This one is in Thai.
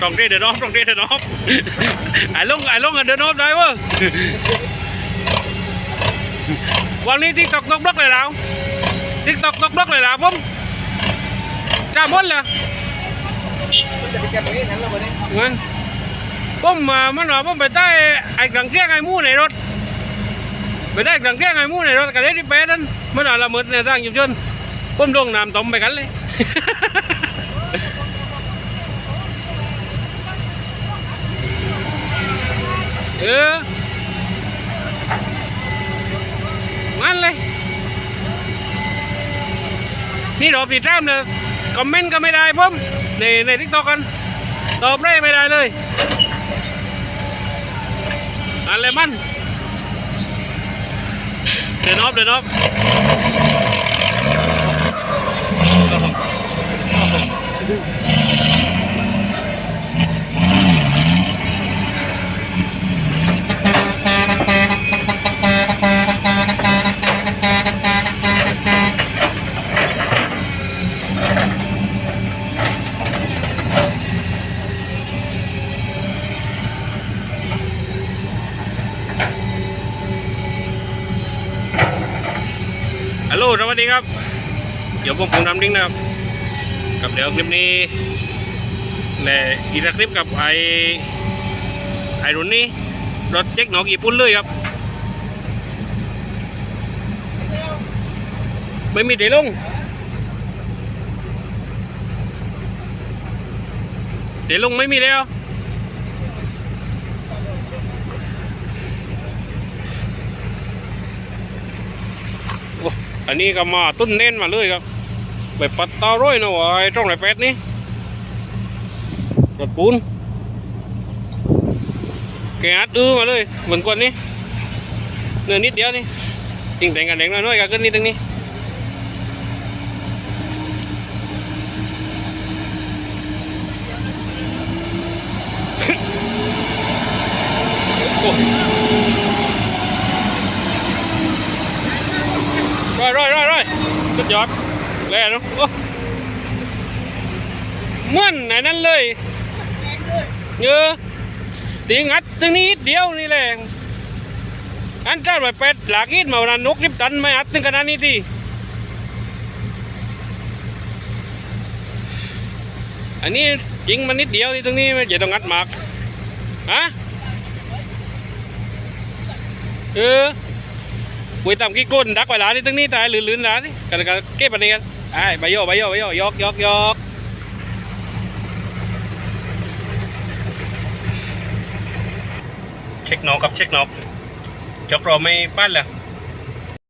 ตรงเดินออฟตรงเดินออฟไอ้ลงไอ้ลงกันเดินออฟได้เว้ยวันนี้ทิกตอกตกบล็อกเลยแล้วทิกตอกตกบล็อกเลยแล้วผมจ้าหมดเลยจะเงนี้นั้นแล้ววันนี้งั้นผมมามันว่าผมไปได้ไอ้กลังเกลี้ยงไอ้มู่ในรถไปได้กลังเกลี้ยงไอ้มู่ในรถกันเลยที่แปดนั้นมันว่าละเมิดในทางยุบชนผมลงน้ำต้มไปกันเลย เอองั้นเลย นี่ รอบที่สามเลยคอมเมนต์ก็ไม่ได้ผมในในทิกตอกกัน ตอบได้ไม่ได้เลยอะไรมันเดินออฟเดินออฟฮัลโห ลสวัสดีครับ เดี๋ยวผมผมทำดิ้งนะครับกับเดี๋ยวคลิปนี้และอีกคลิปกับไอไอรุ่นนี้รถเจ๊กหนอกญี่ปุ่นเลยครับ ไม่มีเดลงเดลงไม่มีแล้ว อันนี้ก็มาตุ้นเน้นมาเลยครับไปปัดตาร้อยนะวะไอ้ตรงไหนเป็ดนี่รถปูนแกอัดอื้อมาเลยเหมือนคนนี้เนื้อนิดเดียวนี่จริงแต่งกันแดงน้อยๆก็ขึ้นนิดตรงนี้โอ้ร้อยร้อยร้อยร้อย สุดยอดแล้วเนาะเหมือนไหนนั่นเลยเยอะตีงัดตรงนี้เดียวนี่แหละอันเจ้าไปเป็ดหลากอีดมาวันนั้นนกริบตันไม่อัดถึงขนาดนี้ทีอันนี้จริงมันนิดเดียวนี่ตรงนี้ไม่จะต้องงัดหมากฮะเออ ปุยตามกี่ก้นดักไว้หลานี่ตั้งนี้ตายลื่นๆหลานี่กันกันเก็บอันนี้กันไอ้ใบโยใบโยใบโยยกยกยกเช็คนอกกับเช็คนอกจกเราไม่ปั้นเลย